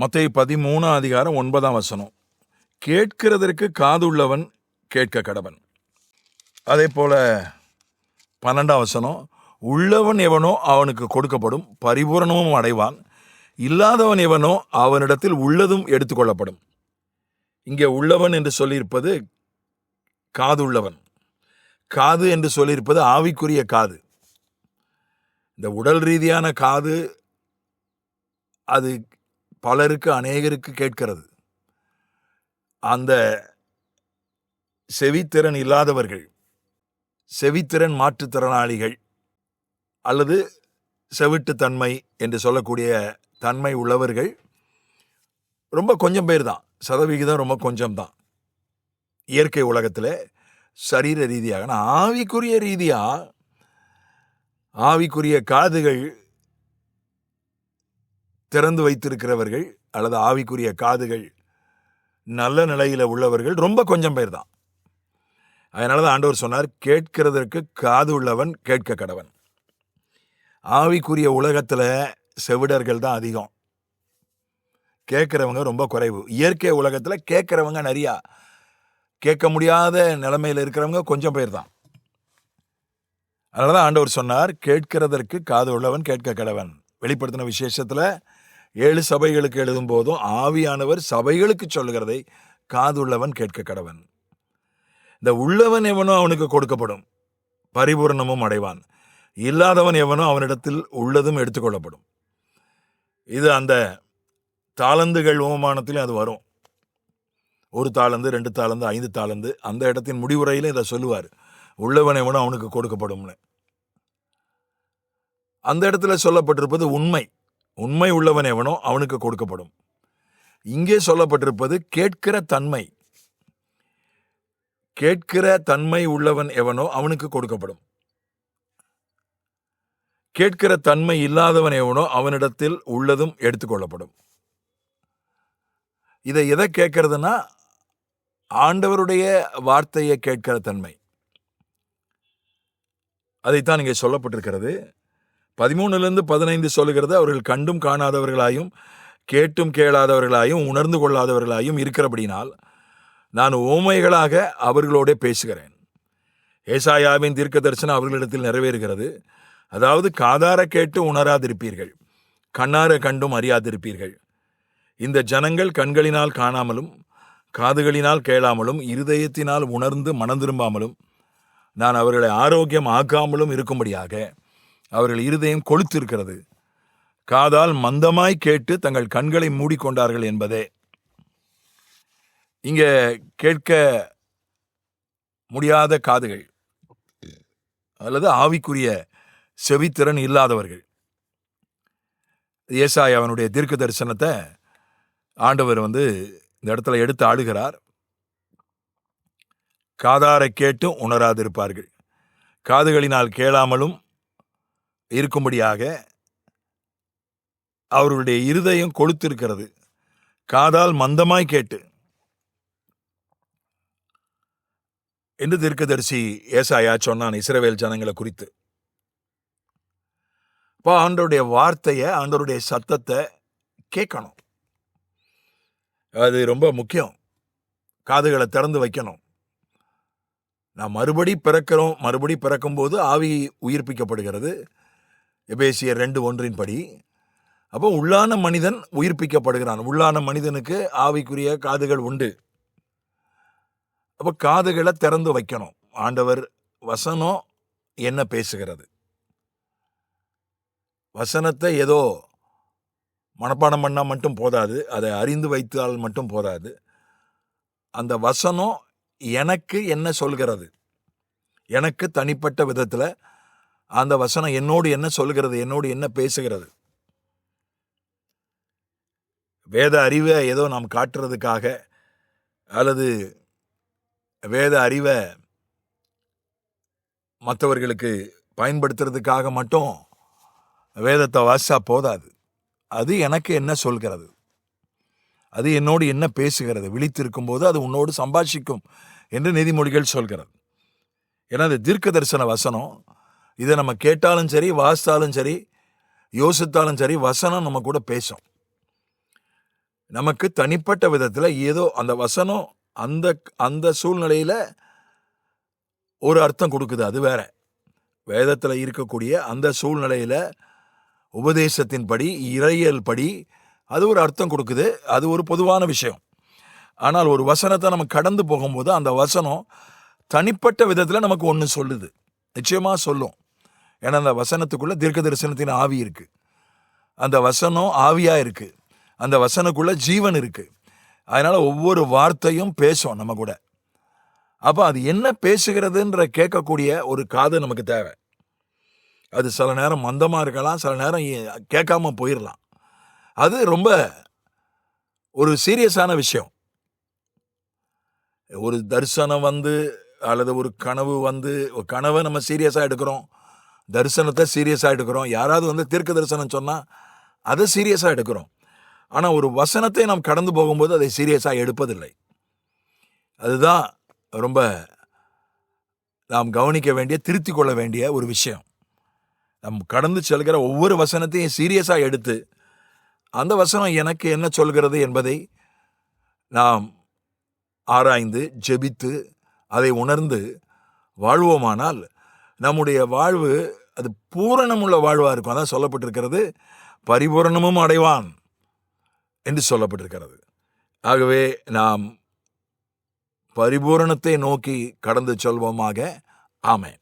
மத்திய பதிமூணாம் அதிகாரம் ஒன்பதாம் வசனம். கேட்கிறதற்கு காதுள்ளவன் கேட்க கடவன். அதே போல பன்னெண்டாம் வசனம் உள்ளவன் எவனோ அவனுக்கு கொடுக்கப்படும் பரிபூரணமும் அடைவான் இல்லாதவன் எவனோ அவனிடத்தில் உள்ளதும் எடுத்துக்கொள்ளப்படும். இங்கே உள்ளவன் என்று சொல்லியிருப்பது காதுள்ளவன். காது என்று சொல்லியிருப்பது ஆவிக்குரிய காது. இந்த உடல் ரீதியான காது அது பலருக்கு அநேகருக்கு கேட்கிறது. அந்த செவித்திறன் இல்லாதவர்கள் செவித்திறன் மாற்றுத்திறனாளிகள் அல்லது செவிட்டுத்தன்மை என்று சொல்லக்கூடிய தன்மை உள்ளவர்கள் ரொம்ப கொஞ்சம் பேர் தான். சதவிகிதம் ரொம்ப கொஞ்சம் தான். இயற்கை உலகத்தில் சரீர ரீதியாக ஆனால் ஆவிக்குரிய ரீதியாக ஆவிக்குரிய காதுகள் திறந்து வைத்திருக்கிறவர்கள் அல்லது ஆவிக்குரிய காதுகள் நல்ல நிலையில் உள்ளவர்கள் ரொம்ப கொஞ்சம் பேர் தான். அதனால தான் ஆண்டவர் சொன்னார் கேட்கிறதற்கு காது உள்ளவன் கேட்க கடவன். ஆவிக்குரிய உலகத்தில் செவிடர்கள் தான் அதிகம். கேட்குறவங்க ரொம்ப குறைவு. இயற்கை உலகத்தில் கேட்குறவங்க நிறையா. கேட்க முடியாத நிலைமையில் இருக்கிறவங்க கொஞ்சம் பேர் தான். அதனால தான் ஆண்டவர் சொன்னார் கேட்கிறதற்கு காது உள்ளவன் கேட்க கடவன். வெளிப்படுத்தின விசேஷத்தில் ஏழு சபைகளுக்கு எழுதும் போதும் ஆவியானவர் சபைகளுக்கு சொல்லுகிறதை காதுள்ளவன் கேட்க கடவன் இந்த உள்ளவன் எவனோ அவனுக்கு கொடுக்கப்படும். பரிபூரணமும் அடைவான். இல்லாதவன் எவனோ அவனிடத்தில் உள்ளதும் எடுத்துக்கொள்ளப்படும். இது அந்த தாளந்துகள் உபமானத்திலும் அது வரும். ஒரு தாளந்து ரெண்டு தாளந்து ஐந்து தாளந்து அந்த இடத்தின் முடிவுரையிலும் இதை சொல்லுவார். உள்ளவன் எவனோ அவனுக்கு கொடுக்கப்படும்னு அந்த இடத்துல சொல்லப்பட்டிருப்பது உண்மை. உண்மை உள்ளவன் எவனோ அவனுக்கு கொடுக்கப்படும். இங்கே சொல்லப்பட்டிருப்பது கேட்கிற தன்மை. கேட்கிற தன்மை உள்ளவன் எவனோ அவனுக்கு கொடுக்கப்படும். கேட்கிற தன்மை இல்லாதவன் எவனோ அவனிடத்தில் உள்ளதும் எடுத்துக்கொள்ளப்படும். இதை எதை கேட்கறதுன்னா ஆண்டவருடைய வார்த்தையை கேட்கிற தன்மை. அதைத்தான் இங்கே சொல்லப்பட்டிருக்கிறது. பதிமூணுலேருந்து பதினைந்து சொல்லுகிறது அவர்கள் கண்டும் காணாதவர்களாயும் கேட்டும் கேளாதவர்களாயும் உணர்ந்து கொள்ளாதவர்களாயும் இருக்கிறபடினால் நான் ஓமைகளாக அவர்களோட பேசுகிறேன். ஏசாயாவின் தீர்க்க தரிசனம் அவர்களிடத்தில் நிறைவேறுகிறது. அதாவது காதார கேட்டு உணராதிருப்பீர்கள் கண்ணார கண்டும் அறியாதிருப்பீர்கள். இந்த ஜனங்கள் கண்களினால் காணாமலும் காதுகளினால் கேளாமலும் இருதயத்தினால் உணர்ந்து மனம் திரும்பாமலும் நான் அவர்களை ஆரோக்கியம் ஆக்காமலும் இருக்கும்படியாக அவர்கள் இருதயம் கொளுத்திருக்கிறது. காதால் மந்தமாய் கேட்டு தங்கள் கண்களை மூடிக்கொண்டார்கள் என்பதே. இங்க கேட்க முடியாத காதுகள். அல்லது ஆவிக்குரிய செவித்திறன் இல்லாதவர்கள். ஏசாய் அவனுடைய தீர்க்க தரிசனத்தை ஆண்டவர் வந்து இந்த இடத்துல எடுத்து ஆடுகிறார். காதாரை கேட்டும் உணராதிருப்பார்கள். காதுகளினால் கேளாமலும் இருக்கும்படியாக அவர்களுடைய இருதயம் கொளுத்திருக்கிறது. காதால் மந்தமாய் கேட்டு. என்று தீர்க்கதரிசி ஏசாயா சொன்னான் இஸ்ரவேல் ஜனங்களை குறித்து. இப்போ ஆண்டவருடைய வார்த்தையை ஆண்டவருடைய சத்தத்தை கேட்கணும். அது ரொம்ப முக்கியம். காதுகளை திறந்து வைக்கணும். நான் மறுபடி பிறக்கிறோம் மறுபடி பிறக்கும்போது ஆவி உயிர்ப்பிக்கப்படுகிறது. எபேசியர் ரெண்டு ஒன்றின் படி அப்போ உள்ளான மனிதன் உயிர்ப்பிக்கப்படுகிறான். உள்ளான மனிதனுக்கு ஆவிக்குரிய காதுகள் உண்டு. அப்போ காதுகளை திறந்து வைக்கணும். ஆண்டவர் வசனம் என்ன பேசுகிறது? வசனத்தை ஏதோ மனப்பாடம் பண்ணால் மட்டும் போதாது. அதை அறிந்து வைத்தால் மட்டும் போதாது. அந்த வசனம் எனக்கு என்ன சொல்கிறது? எனக்கு தனிப்பட்ட விதத்தில் அந்த வசனம் என்னோடு என்ன சொல்கிறது என்னோடு என்ன பேசுகிறது? வேத அறிவை ஏதோ நாம் காட்டுறதுக்காக அல்லது வேத அறிவை மற்றவர்களுக்கு பயன்படுத்துறதுக்காக மட்டும் வேதத்தை வாசிச்சா போதாது. அது எனக்கு என்ன சொல்கிறது? அது என்னோடு என்ன பேசுகிறது? விழித்திருக்கும் போது அது உன்னோடு சம்பாஷிக்கும் என்று நீதிமொழிகள் சொல்கிறது. ஏன்னா அது தீர்க்க தரிசன வசனம். இதை நம்ம கேட்டாலும் சரி வாசித்தாலும் சரி யோசித்தாலும் சரி வசனம் நம்ம கூட பேசும். நமக்கு தனிப்பட்ட விதத்தில் ஏதோ அந்த வசனம் அந்த அந்த சூழ்நிலையில் ஒரு அர்த்தம் கொடுக்குது அது வேற. வேதத்தில் இருக்கக்கூடிய அந்த சூழ்நிலையில் உபதேசத்தின்படி இறையல் படி அது ஒரு அர்த்தம் கொடுக்குது அது ஒரு பொதுவான விஷயம். ஆனால் ஒரு வசனத்தை நம்ம கடந்து போகும்போது அந்த வசனம் தனிப்பட்ட விதத்தில் நமக்கு ஒன்று சொல்லுது. நிச்சயமாக சொல்லும். ஏன்னா அந்த வசனத்துக்குள்ளே தீர்க்க தரிசனத்தின் ஆவி இருக்குது அந்த வசனம் ஆவியாக இருக்குது அந்த வசனக்குள்ளே ஜீவன் இருக்குது அதனால் ஒவ்வொரு வார்த்தையும் பேசும் நம்ம கூட. அப்போ அது என்ன பேசுகிறதுன்ற கேட்கக்கூடிய ஒரு காது நமக்கு தேவை. அது சில நேரம் மந்தமாக இருக்கலாம் சில நேரம் கேட்காம போயிடலாம் அது ரொம்ப ஒரு சீரியஸான விஷயம். ஒரு தரிசனம் வந்து அல்லது ஒரு கனவு வந்து ஒரு கனவை நம்ம சீரியஸாக எடுக்கிறோம். தரிசனத்தை சீரியஸாக எடுக்கிறோம். யாராவது வந்து தீர்க்க தரிசனம் சொன்னால் அதை சீரியஸாக எடுக்கிறோம். ஆனால் ஒரு வசனத்தை நாம் கடந்து போகும்போது அதை சீரியஸாக எடுப்பதில்லை. அதுதான் ரொம்ப நாம் கவனிக்க வேண்டிய திருத்தி கொள்ள வேண்டிய ஒரு விஷயம். நம் கடந்து செல்கிற ஒவ்வொரு வசனத்தையும் சீரியஸாக எடுத்து அந்த வசனம் எனக்கு என்ன சொல்கிறது என்பதை நாம் ஆராய்ந்து ஜெபித்து அதை உணர்ந்து வாழ்வோமானால் நம்முடைய வாழ்வு அது பூரணமுள்ள வாழ்வாக இருக்கும். அதான் சொல்லப்பட்டிருக்கிறது. பரிபூரணமும் அடைவான் என்று சொல்லப்பட்டிருக்கிறது. ஆகவே நாம் பரிபூரணத்தை நோக்கி கடந்து செல்வோமாக. ஆமே